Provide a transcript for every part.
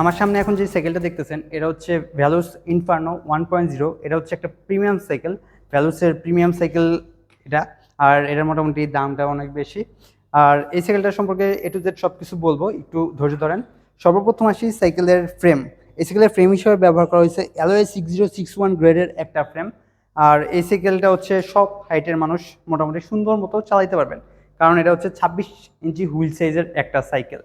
আমার সামনে এখন যে সাইকেলটা দেখতেছেন, এটা হচ্ছে Veloce Inferno one point zero এটা হচ্ছে একটা প্রিমিয়াম সাইকেল ভ্যালুসের প্রিমিয়াম সাইকেল এটা, আর এটার মোটামুটি দামটা অনেক বেশি। আর এই সাইকেলটা সম্পর্কে এ টু জেড সব কিছু বলব, একটু ধৈর্য ধরেন। সর্বপ্রথম আসি সাইকেলের ফ্রেম এই সাইকেলের ফ্রেম হিসেবে ব্যবহার করা হয়েছে alloy six zero six one গ্রেডের একটা ফ্রেম আর এই সাইকেলটা হচ্ছে সব হাইটের মানুষ মোটামুটি সুন্দর মতো চালাইতে পারবেন। কারণ এটা হচ্ছে ছাব্বিশ ইঞ্চি হুইল সাইজের একটা সাইকেল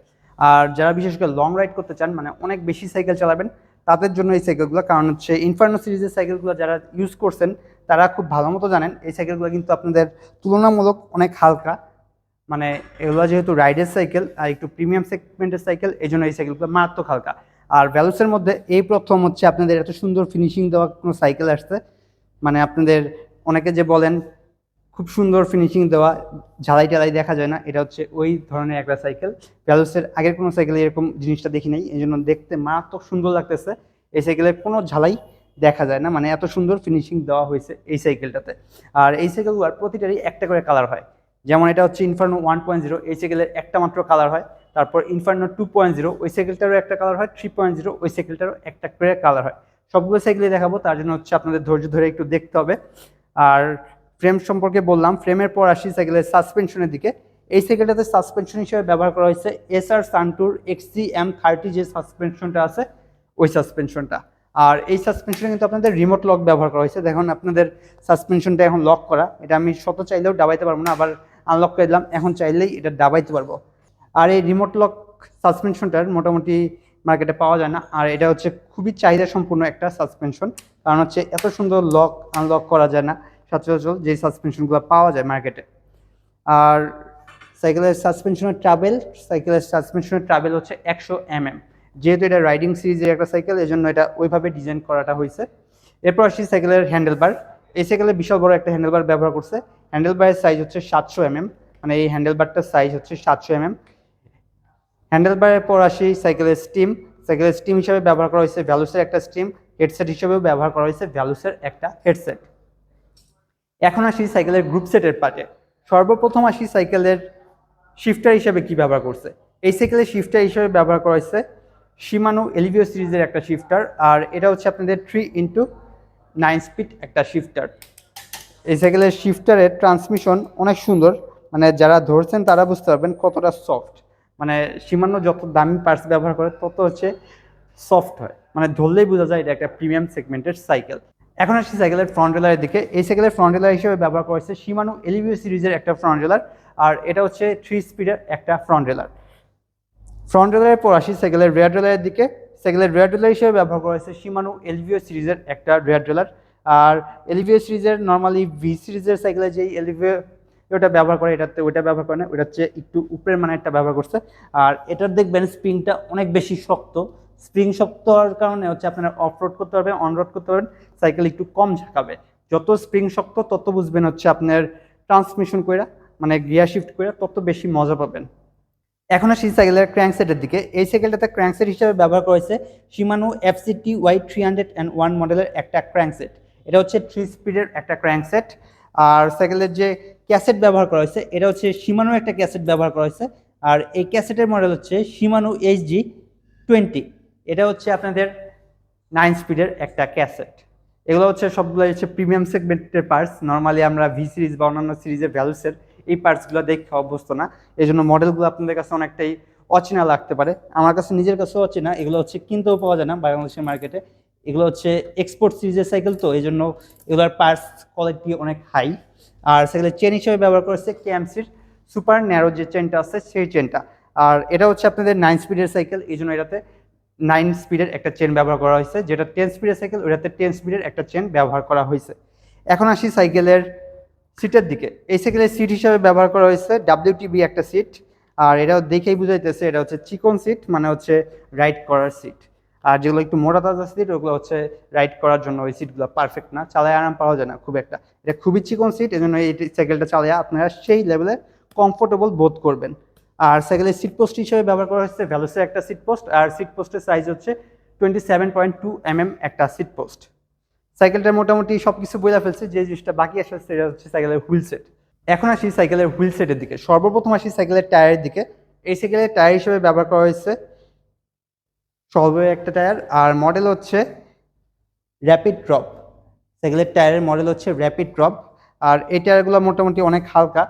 আর যারা বিশেষ করে লং রাইড করতে চান মানে অনেক বেশি সাইকেল চালাবেন, তাদের জন্য এই সাইকেলগুলো কারণ হচ্ছে ইনফার্নো সিরিজের সাইকেলগুলো যারা ইউজ করছেন, তারা খুব ভালো মতো জানেন, এই সাইকেলগুলো কিন্তু আপনাদের তুলনামূলক অনেক হালকা। মানে এগুলো যেহেতু রাইডের সাইকেল আর একটু প্রিমিয়াম সেগমেন্টের সাইকেল এই জন্য এই সাইকেলগুলো মারাত্মক হালকা। আর ভ্যালুসের মধ্যে এই প্রথম হচ্ছে আপনাদের এত সুন্দর ফিনিশিং দেওয়া কোনো সাইকেল আসছে মানে আপনাদের অনেকে যে বলেন খুব সুন্দর ফিনিশিং দেওয়া, ঝালাই টালাই দেখা যায় না, এটা হচ্ছে ওই ধরনের একটা সাইকেল ভ্যালুসের আগের কোনো সাইকেলে এরকম জিনিসটা দেখি নাই এই জন্য দেখতে মারাত্মক সুন্দর লাগতেছে। এই সাইকেলের কোনো ঝালাই দেখা যায় না মানে এত সুন্দর ফিনিশিং দেওয়া হয়েছে এই সাইকেলটাতে আর এই সাইকেলগুলোর প্রতিটারই একটা করে কালার হয়। যেমন এটা হচ্ছে ইনফার্নো ওয়ান পয়েন্ট জিরো এই সাইকেলের একটা মাত্র কালার হয়। তারপর ইনফার্নো টু পয়েন্ট জিরো ওই সাইকেলটারও একটা কালার হয়। থ্রি পয়েন্ট জিরো ওই সাইকেলটারও একটা করে কালার হয়। সবগুলো সাইকেলই দেখাবো, তার জন্য হচ্ছে আপনাদের ধৈর্য ধরে একটু দেখতে হবে। আর ফ্রেম সম্পর্কে বললাম ফ্রেমের পর আসি সাইকেলের সাসপেনশনের দিকে। এই সাইকেলটাতে সাসপেনশন হিসেবে ব্যবহার করা হয়েছে SR Suntour X C M thirty যে সাসপেনশনটা আছে, ওই সাসপেনশনটা আর এই সাসপেনশনে কিন্তু আপনাদের রিমোট লক ব্যবহার করা হয়েছে। দেখুন, আপনাদের সাসপেনশনটা এখন লক করা। এটা আমি শত চাইলেও ডাবাইতে পারব না, আবার আনলক করে দিলাম। এখন চাইলেই এটা ডাবাইতে পারব। আর এই রিমোট লক সাসপেনশনটার মোটামুটি মার্কেটে পাওয়া যায় না। আর এটা হচ্ছে খুবই চাহিদা সম্পূর্ণ একটা সাসপেনশন কারণ হচ্ছে এত সুন্দর লক আনলক করা যায় না। সচরাচর যে সাসপেনশনগুলো পাওয়া যায় মার্কেটে আর সাইকেলের সাসপেনশনের ট্রাভেল সাইকেলের সাসপেনশনের ট্রাভেল হচ্ছে একশো এম এম যেহেতু এটা রাইডিং সিরিজের একটা সাইকেল এই জন্য এটা ওইভাবে ডিজাইন করাটা হয়েছে। এরপর আসি সাইকেলের হ্যান্ডেলবার এই সাইকেলে বিশাল বড় একটা হ্যান্ডেলবার ব্যবহার করছে। হ্যান্ডেলবারের সাইজ হচ্ছে সাতশো এম এম মানে এই হ্যান্ডেলবারটার সাইজ হচ্ছে সাতশো এম এম হ্যান্ডেলবারের পর আসি সাইকেলের স্টিম সাইকেলের স্টিম হিসাবে ব্যবহার করা হয়েছে ভ্যালুসের একটা স্টিম হেডসেট হিসেবেও ব্যবহার করা হয়েছে ভ্যালুসের একটা হেডসেট এখন আসি সাইকেলের গ্রুপ সেটের পার্টে সর্বপ্রথম আসি সাইকেলের শিফটার হিসেবে কি ব্যবহার করছে? এই সাইকেলের শিফটার হিসেবে ব্যবহার করা হয়েছে সীমানো এলিভিও সিরিজের একটা শিফটার আর এটা হচ্ছে আপনাদের থ্রি ইন্টু নাইন স্পিড একটা শিফটার এই সাইকেলের শিফটারের ট্রান্সমিশন অনেক সুন্দর মানে যারা ধরছেন তারা বুঝতে পারবেন কতটা সফট মানে সীমান্য যত দামি পার্টস ব্যবহার করে, তত হচ্ছে সফট হয়। মানে ধরলেই বোঝা যায় এটা একটা প্রিমিয়াম সেগমেন্টের সাইকেল এখন আসছি সাইকেলের ফ্রন্ট রেলারের দিকে। এই সাইকেলের ফ্রন্ট রেলার হিসেবে ব্যবহার করা হয়েছে সীমানো এলিভিও সিরিজের একটা ফ্রন্ট রেলার আর এটা হচ্ছে থ্রি স্পিডের একটা ফ্রন্ট রেলার ফ্রন্ট রেলারের পর আসি সাইকেলের রেয়ার রেলারের দিকে। সাইকেলের রেয়ার রেলার হিসেবে ব্যবহার করা হয়েছে সীমানো এলিভিও সিরিজের একটা রেয়ার রেলার আর এলিভিও সিরিজের নর্মালি ভি সিরিজের সাইকেলে যেই এলিভিও ওটা ব্যবহার করে, এটাতে ওইটা ব্যবহার করে না ওটা হচ্ছে একটু উপরের মানে একটা ব্যবহার করছে। আর এটার দেখবেন স্প্রিংটা অনেক বেশি শক্ত। স্প্রিং শক্ত হওয়ার কারণে হচ্ছে আপনারা অফ রোড করতে পারবেন অন রোড করতে পারবেন। সাইকেল একটু কম ঝাঁকাবে। যত স্প্রিং শক্ত, তত বুঝবেন হচ্ছে আপনার ট্রান্সমিশন করে মানে গিয়ার শিফট করে তত বেশি মজা পাবেন। এখন আসি সাইকেলের ক্র্যাঙ্কসেটের দিকে। এই সাইকেলটাতে ক্র্যাঙ্কসেট হিসেবে ব্যবহার করা হয়েছে Shimano F C T Y three hundred and one মডেলের একটা ক্র্যাঙ্কসেট এটা হচ্ছে থ্রি স্পিডের একটা ক্র্যাঙ্কসেট আর সাইকেলের যে ক্যাসেট ব্যবহার করা হয়েছে, এটা হচ্ছে সীমানো একটা ক্যাসেট ব্যবহার করা হয়েছে। আর এই ক্যাসেটের মডেল হচ্ছে সীমানো এইচজি টোয়েন্টি এটা হচ্ছে আপনাদের নাইন স্পিডের একটা ক্যাসেট এগুলো হচ্ছে সবগুলো হচ্ছে প্রিমিয়াম সেগমেন্টের পার্টস নর্মালি আমরা ভি সিরিজ বা অন্যান্য সিরিজের ভ্যালুসের এই পার্টসগুলো দেখে অভ্যস্ত না। এই জন্য মডেলগুলো আপনাদের কাছে অনেকটাই অচেনা লাগতে পারে। আমার কাছে নিজের কাছেও অচেনা। এগুলো হচ্ছে কিনতেও পাওয়া যায় না বাংলাদেশের মার্কেটে এগুলো হচ্ছে এক্সপোর্ট সিরিজের সাইকেল তো এই জন্য এগুলোর পার্টস কোয়ালিটি অনেক হাই আর সাইকেলের চেন হিসেবে ব্যবহার করেছে কেএমসির সুপার ন্যারো যে চেনটা আছে, সেই চেনটা আর এটা হচ্ছে আপনাদের নাইন স্পিডের সাইকেল এই জন্য এটাতে নাইন স্পিডের একটা চেন ব্যবহার করা হয়েছে, যেটা টেন স্পিডের সাইকেল ওটাতে টেন স্পিডের একটা চেন ব্যবহার করা হয়েছে। এখন আসি সাইকেলের সিটের দিকে। এই সাইকেলের সিট হিসাবে ব্যবহার করা হয়েছে ডাব্লিউটিবি একটা সিট আর এটাও দেখেই বুঝাইতেছে, এটা হচ্ছে চিকন সিট মানে হচ্ছে রাইড করার সিট আর যেগুলো একটু মোটা তাজা সিট ওগুলো হচ্ছে রাইড করার জন্য ওই সিটগুলো পারফেক্ট না, চালায় আরাম পাওয়া যায় না খুব একটা। এটা খুবই চিকন সিট এই জন্য এই সাইকেলটা চালায় আপনারা সেই লেভেলে কমফোর্টেবল বোধ করবেন। আর সাইকেলের সিট পোস্ট হিসেবে ব্যবহার করা হচ্ছে ভ্যালোসের একটা সিট পোস্ট আর সিট পোস্টের সাইজ হচ্ছে twenty seven point two M একটা সিট পোস্ট সাইকেলটা মোটামুটি সব কিছু বোঝা ফেলছে, যে জিনিসটা বাকি আসে সেটা হচ্ছে সাইকেলের হুইল সেট এখন আসি সাইকেলের হুইল সেটের দিকে। সর্বপ্রথম আসি সাইকেলের টায়ারের দিকে। এই সাইকেলের টায়ার হিসেবে ব্যবহার করা হয়েছে সলভে একটা টায়ার আর মডেল হচ্ছে র্যাপিড ড্রপ সাইকেলের টায়ারের মডেল হচ্ছে র্যাপিড ড্রপ আর এই টায়ারগুলো মোটামুটি অনেক হালকা।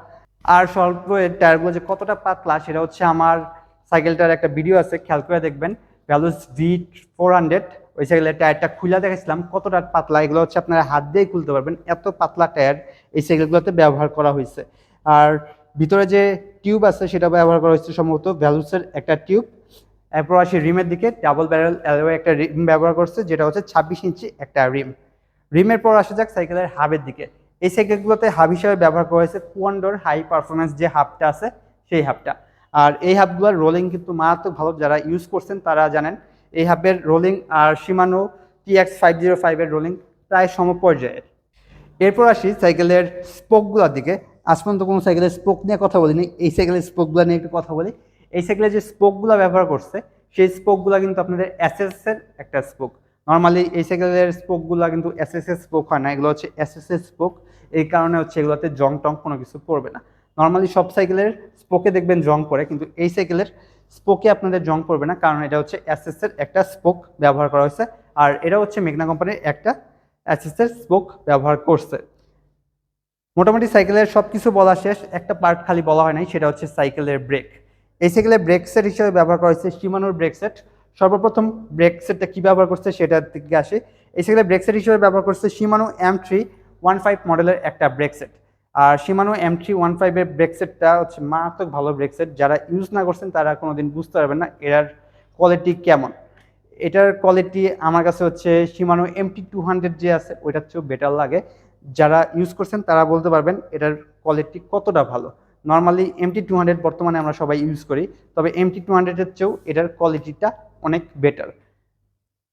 আর সলভের টায়ারগুলো যে কতটা পাতলা সেটা হচ্ছে আমার সাইকেলটার একটা ভিডিও আছে, খেয়াল করে দেখবেন। ভ্যালুস ভি ফোর হান্ড্রেড ওই সাইকেলের টায়ারটা খুলে দেখেছিলাম কতটা পাতলা, এগুলো হচ্ছে আপনারা হাত দিয়েই খুলতে পারবেন। এত পাতলা টায়ার এই সাইকেলগুলোতে ব্যবহার করা হয়েছে। আর ভিতরে যে টিউব আছে, সেটা ব্যবহার করা হয়েছে সম্ভবত ভ্যালুসের একটা টিউব। এরপর আসি রিমের দিকে ডাবল ব্যারেল অ্যালোয় একটা রিম ব্যবহার করছে, যেটা হচ্ছে ছাব্বিশ ইঞ্চি একটা রিম। রিমের পর আসা যাক সাইকেলের হাবের দিকে। এই সাইকেলগুলোতে হাব হিসাবে ব্যবহার করা হয়েছে কুয়ান্ডোর হাই পারফরমেন্স যে হাবটা আছে, সেই হাবটা আর এই হাবগুলোর রোলিং কিন্তু মারাত্মক ভালো, যারা ইউজ করছেন তারা জানেন, এই হাবের রোলিং আর Shimano T X five zero ফাইভের রোলিং প্রায় সমপর্যায়ের। এরপর আসি সাইকেলের স্পোকগুলোর দিকে। আজ পর্যন্ত কোনো সাইকেলের স্পোক নিয়ে কথা বলিনি। এই সাইকেলের স্পোকগুলো নিয়ে একটু কথা বলি। এই সাইকেলের যে স্পোকগুলো ব্যবহার করছে, সেই স্পোকগুলো কিন্তু আপনাদের এর একটা স্পোক নর্মালি এই সাইকেলের স্পোকগুলো কিন্তু এসএস এর স্পোক হয় না, এগুলো হচ্ছে এসএস এর স্পোক এই কারণে হচ্ছে এগুলোতে জং টং কোনো কিছু পড়বে না। নর্মালি সব সাইকেলের স্পোকে দেখবেন জং পড়ে, কিন্তু এই সাইকেলের স্পোকে আপনাদের জং পড়বে না, কারণ এটা হচ্ছে এসএস এর একটা স্পোক ব্যবহার করা হয়েছে। আর এটা হচ্ছে মেঘনা কোম্পানির একটা অ্যাসেসের স্পোক ব্যবহার করছে। মোটামুটি সাইকেলের সব কিছু বলা শেষ, একটা পার্ট খালি বলা হয় নাই, সেটা হচ্ছে সাইকেলের ব্রেক এই সাইকেলের ব্রেক সেট হিসেবে ব্যবহার করা হয়েছে সীমানোর ব্রেক সেট সর্বপ্রথম ব্রেকসেটটা কী ব্যবহার করছে সেটার দিকে আসে। এই সাইকেলের ব্রেক সেট হিসেবে ব্যবহার করছে Shimano M three one five মডেলের একটা ব্রেকসেট। আর সীমানো এম থ্রি ওয়ান ফাইভের ব্রেকসেটটা হচ্ছে মারাত্মক ভালো ব্রেকসেট। যারা ইউজ না করছেন তারা কোনো দিন বুঝতে পারবেন না এটার কোয়ালিটি কেমন। এটার কোয়ালিটি আমার কাছে হচ্ছে সীমানো এমটি টু হান্ড্রেড যে আছে, ওইটার চেয়েও বেটার লাগে। যারা ইউজ করছেন তারা বলতে পারবেন এটার কোয়ালিটি কতটা ভালো। নর্মালি এমটি টু হান্ড্রেড বর্তমানে আমরা সবাই ইউজ করি, তবে এমটি টু হান্ড্রেডের চেয়েও এটার কোয়ালিটিটা অনেক বেটার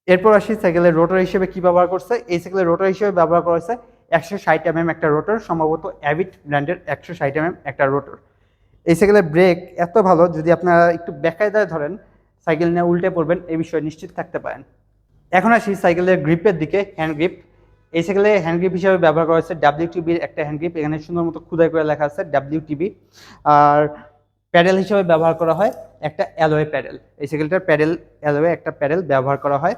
এরপর আসি সাইকেলের রোটার হিসেবে কি ব্যবহার করছে? এই সাইকেলের রোটার হিসেবে ব্যবহার করা হয়েছে একশো ষাট এম এম একটা রোটার সম্ভবত অ্যাভিট ব্র্যান্ডের একশো ষাট এম এম একটা রোটর এই সাইকেলের ব্রেক এত ভালো, যদি আপনারা একটু বেকায়দায় ধরেন সাইকেল নিয়ে উল্টে পড়বেন, এই বিষয়ে নিশ্চিত থাকতে পারেন। এখন আসি সাইকেলের গ্রিপের দিকে হ্যান্ড গ্রিপ এই সাইকেলে হ্যান্ড গ্রিপ হিসেবে ব্যবহার করা হয়েছে ডাব্লিউ টিবির একটা হ্যান্ড গ্রিপ এখানে সুন্দর মতো খুদাই করে লেখা আছে ডাব্লিউ টিবি আর প্যাডেল হিসেবে ব্যবহার করা হয়, একটা অ্যালোয়ে প্যাডেল। এই সাইকেলটার প্যাডেল, অ্যালোয়ে একটা প্যাডেল ব্যবহার করা হয়।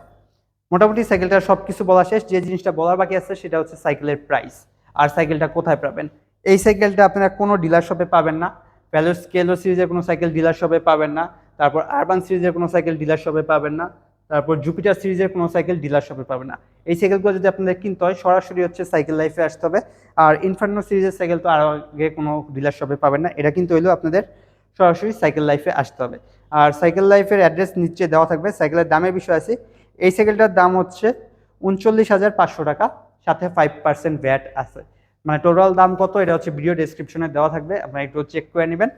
মোটামুটি সাইকেলটার সব কিছু বলা শেষ, যে জিনিসটা বলার বাকি আছে সেটা হচ্ছে সাইকেলের প্রাইস আর সাইকেলটা কোথায় পাবেন? এই সাইকেলটা আপনারা কোনো ডিলার শপে পাবেন না। ভ্যালোর স্কেলো সিরিজের কোনো সাইকেল ডিলার শপে পাবেন না। তারপর আরবান সিরিজের কোনো সাইকেল ডিলার শপে পাবেন না। তারপর জুপিটার সিরিজের কোনো সাইকেল ডিলার শপে পাবেন না। এই সাইকেলগুলো যদি আপনাদের কিনতে হয়, সরাসরি হচ্ছে সাইকেল লাইফে আসতে হবে। আর ইনফার্নো সিরিজের সাইকেল তো আর আগে কোনো ডিলার শপে পাবেন না। এটা কিন্তু হইলেও আপনাদের সরাসরি সাইকেল লাইফে আসতে হবে। আর সাইকেল লাইফের অ্যাড্রেস নিচে দেওয়া থাকবে সাইকেলের দামের বিষয় আছে। এই সাইকেলটার দাম হচ্ছে উনচল্লিশ হাজার পাঁচশো টাকা, সাথে ফাইভ পার্সেন্ট ভ্যাট আছে। মানে টোটাল দাম কত, এটা হচ্ছে ভিডিও ডেসক্রিপশনে দেওয়া থাকবে, আপনারা একটু চেক করে নেবেন।